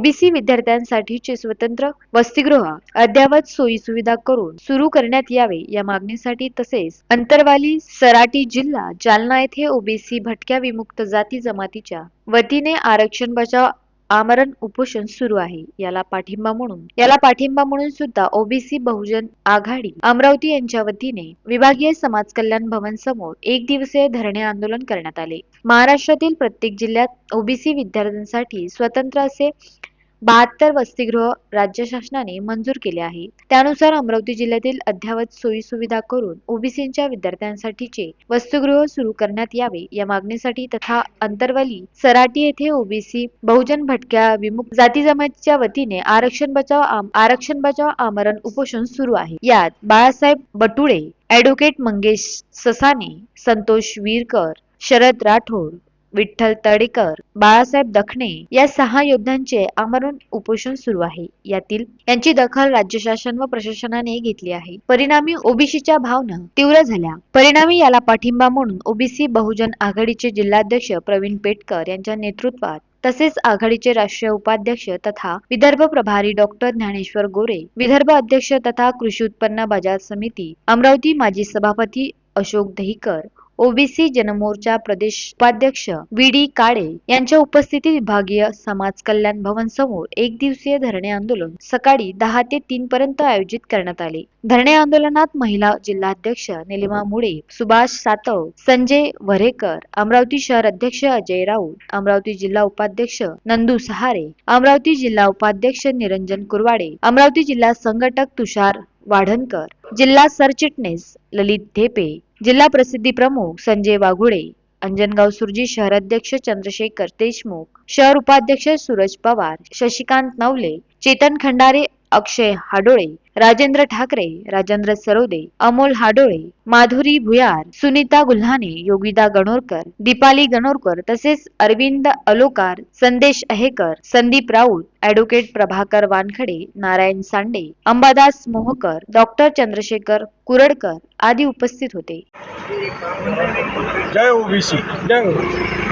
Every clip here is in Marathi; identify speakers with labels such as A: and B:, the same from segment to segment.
A: ओबीसी विद्यार्थ्यांसाठीचे स्वतंत्र वसतिगृह अद्यावत सोयी सुविधा करून सुरू करण्यात यावे या मागणीसाठी तसेच अंतरवाली सराटी जिल्हा जालना येथे ओबीसी भटक्या विमुक्त जाती जमातीच्या वतीने आरक्षण बचाव आमरण उपोषण सुरू आहे. याला पाठिंबा म्हणून याला पाठिंबा म्हणून सुद्धा ओबीसी बहुजन आघाडी अमरावती यांच्या वतीने विभागीय समाज कल्याण भवन समोर एक दिवसीय धरणे आंदोलन करण्यात आले. महाराष्ट्रातील प्रत्येक जिल्ह्यात ओबीसी विद्यार्थ्यांसाठी स्वतंत्र असे बहात्तर वसतिगृह राज्य शासनाने मंजूर केले आहे. त्यानुसार अमरावती जिल्ह्यातील अद्ययावत सोयी सुविधा करून ओबीसीच्या विद्यार्थ्यांसाठीचे वसतिगृह सुरू करण्यात यावे या मागणीसाठी तथा अंतरवली सराटी येथे ओबीसी बहुजन भटक्या विमुक्त जाती जमातीच्या वतीने आरक्षण बचाव आरक्षण बचाव आमरण उपोषण सुरू आहे. यात बाळासाहेब बटुळे ऍडव्होकेट मंगेश ससाने संतोष वीरकर शरद राठोड विठ्ठल तडेकर बाळासाहेब दखणे या सहा योद्ध्यांचे आमरण उपोषण सुरू आहे. यातील यांची दखल राज्य शासन व प्रशासनाने घेतली आहे. परिणामी ओबीसीच्या भावना तीव्र झाल्या. परिणामी याला पाठिंबा म्हणून ओबीसी बहुजन आघाडीचे जिल्हाध्यक्ष प्रवीण पेटकर यांच्या नेतृत्वात तसेच आघाडीचे राष्ट्रीय उपाध्यक्ष तथा विदर्भ प्रभारी डॉक्टर ज्ञानेश्वर गोरे विदर्भ अध्यक्ष तथा कृषी उत्पन्न बाजार समिती अमरावती माजी सभापती अशोक दहिकर ओबीसी जनमोर्चा प्रदेश उपाध्यक्ष व्ही डी काळे यांच्या उपस्थितीत विभागीय समाज कल्याण भवन समोर एक दिवसीय धरणे आंदोलन सकाळी दहा ते तीन पर्यंत आयोजित करण्यात आले. धरणे आंदोलनात महिला जिल्हाध्यक्ष निलिमा मुळे सुभाष सातव संजय वरेकर अमरावती शहर अध्यक्ष अजय राऊत अमरावती जिल्हा उपाध्यक्ष नंदू सहारे अमरावती जिल्हा उपाध्यक्ष निरंजन कुरवाडे अमरावती जिल्हा संघटक तुषार वाढणकर जिल्हा सरचिटणीस ललित धेपे जिल्हा प्रसिद्धी प्रमुख संजय वाघुडे अंजनगाव सुरजी शहराध्यक्ष चंद्रशेखर देशमुख शहर उपाध्यक्ष सूरज पवार शशिकांत नवले चेतन खंडारे अक्षय हाडोळे राजेंद्र ठाकरे राजेंद्र सरोदे अमोल हाडोळे माधुरी भुयार सुनीता गुल्हाने योगिता गणोरकर दीपाली गणोरकर तसेच अरविंद अलोकार संदेश अहेकर संदीप राऊत ऍडव्होकेट प्रभाकर वानखडे नारायण सांडे अंबादास मोहकर डॉक्टर चंद्रशेखर कुरडकर आदी उपस्थित होते.
B: जय ओबीसी.
C: जय. हो.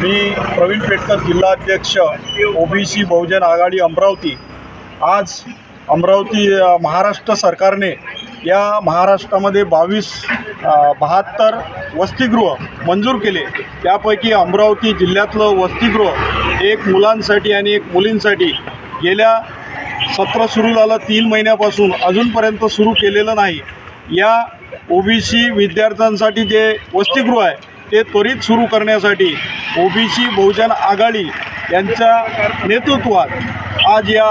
B: मी प्रवीण पेटकर जिल्हाध्यक्ष ओबीसी बहुजन आघाडी अमरावती. आज अमरावती महाराष्ट्र सरकारने या महाराष्ट्रामध्ये बावीस बहात्तर वसतिगृह मंजूर केले. त्यापैकी अमरावती जिल्ह्यातलं वसतिगृह एक मुलांसाठी आणि एक मुलींसाठी गेल्या सत्र सुरू झालं तीन महिन्यापासून अजूनपर्यंत सुरू केलेलं नाही. या ओ बी सी विद्यार्थ्यांसाठी जे वसतिगृह आहे ते त्वरित सुरू करण्यासाठी ओ बी सी बहुजन आघाडी यांच्या नेतृत्वात आज या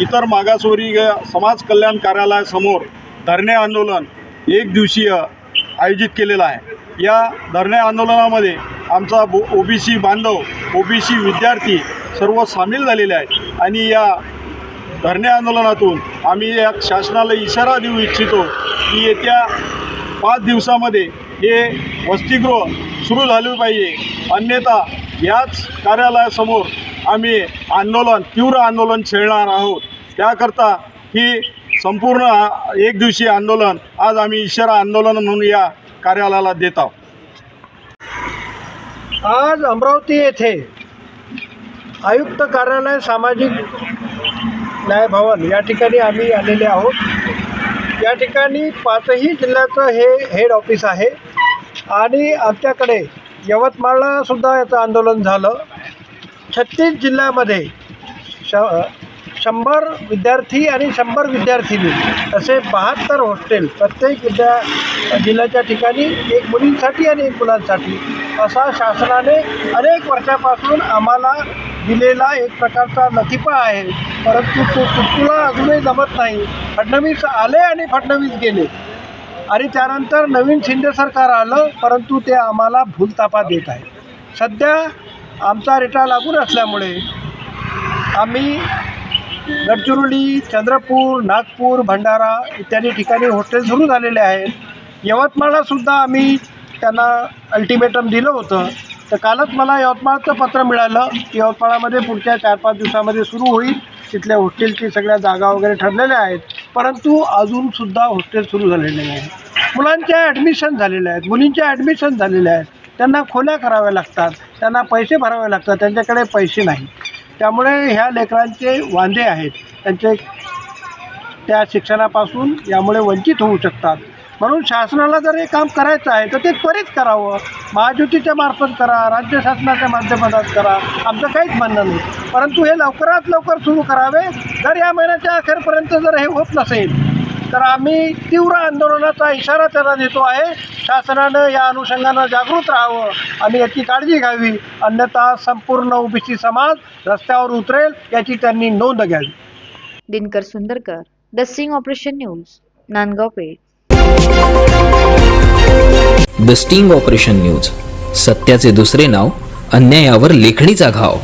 B: इतर मागासवर्गीय समाज कल्याण कार्यालयासमोर धरणे आंदोलन एक दिवसीय आयोजित केलेलं आहे. या धरणे आंदोलनामध्ये आमचा बो ओ बी सी बांधव ओ बी सी विद्यार्थी सर्व सामील झालेले आहेत आणि या धरणे आंदोलनातून आम्ही या शासनाला इशारा देऊ इच्छितो की येत्या पाच दिवसामध्ये हे वसतिगृह सुरू झाले पाहिजे. अन्यथा याच कार्यालयासमोर आम्ही आंदोलन तीव्र आंदोलन छेडणार आहोत. त्याकरता ही संपूर्ण एक दिवशी आंदोलन आज आम्ही इशारा आंदोलन म्हणून या कार्यालयाला देत आहोत.
C: आज अमरावती येथे आयुक्त कार्यालय सामाजिक न्याय भवन या ठिकाणी आम्ही आलेले आहोत. या ठिकाणी पाचही जिल्ह्याचं हे हेड ऑफिस आहे आणि आमच्याकडे यवतमाळला सुद्धा याचं आंदोलन झालं. छत्तीस जिल्ह्यामध्ये श शंभर विद्यार्थी आणि शंभर विद्यार्थिनी असे बहात्तर हॉस्टेल प्रत्येक विद्या जिल्ह्याच्या ठिकाणी एक मुलींसाठी आणि एक मुलांसाठी असा शासनाने अनेक वर्षापासून आम्हाला दिलेला एक प्रकारचा लतिफा आहे. परंतु तो तुटकुला अजूनही जमत नाही. फडणवीस आले आणि फडणवीस गेले. आणि त्यानंतर नवीन शिंदे सरकार आलं परंतु ते आम्हाला भूलतापा देत आहे. सध्या आमचा रेटा लागून असल्यामुळे आम्ही गडचिरोली चंद्रपूर नागपूर भंडारा इत्यादी ठिकाणी हॉस्टेल सुरू झालेले आहेत. यवतमाळला आम्ही त्यांना अल्टिमेटम दिलं होतं. तर कालच मला यवतमाळचं पत्र मिळालं. की यवतमाळामध्ये पुढच्या चार पाच दिवसामध्ये सुरू होईल. तिथल्या हॉस्टेलची सगळ्या जागा वगैरे ठरलेल्या आहेत. परंतु अजूनसुद्धा हॉस्टेल सुरू झालेले नाही मुलांच्या ॲडमिशन झालेल्या आहेत. मुलींच्या ॲडमिशन झालेल्या आहेत. त्यांना खोल्या कराव्या लागतात त्यांना पैसे भरावे लागतात त्यांच्याकडे पैसे नाही. त्यामुळे ह्या लेकरांचे वांदे आहेत. त्यांचे त्या शिक्षणापासून यामुळे वंचित होऊ शकतात. म्हणून शासनाला जर हे काम करायचं आहे तर ते त्वरित करावं. महाज्योतीच्या मार्फत करा राज्य शासनाच्या माध्यमातून करा. आमचं काहीच म्हणणं नाही. परंतु हे लवकरात लवकर सुरू करावे. जर या महिन्याच्या अखेरपर्यंत जर हे होत नसेल तर आम्ही तीव्र आंदोलनाचा इशारा त्याला देतो आहे. शासनानं या अनुषंगानं जागृत राहावं. आणि याची काळजी घ्यावी. अन्यथा संपूर्ण ओबीसी समाज रस्त्यावर उतरेल याची त्यांनी नोंद घ्यावी.
A: Dinkar Sundarkar the sting operation news Nandgaon Peth.
D: The sting operation news सत्याचे दुसरे नाव अन्यायावर लेखणीचा घाव.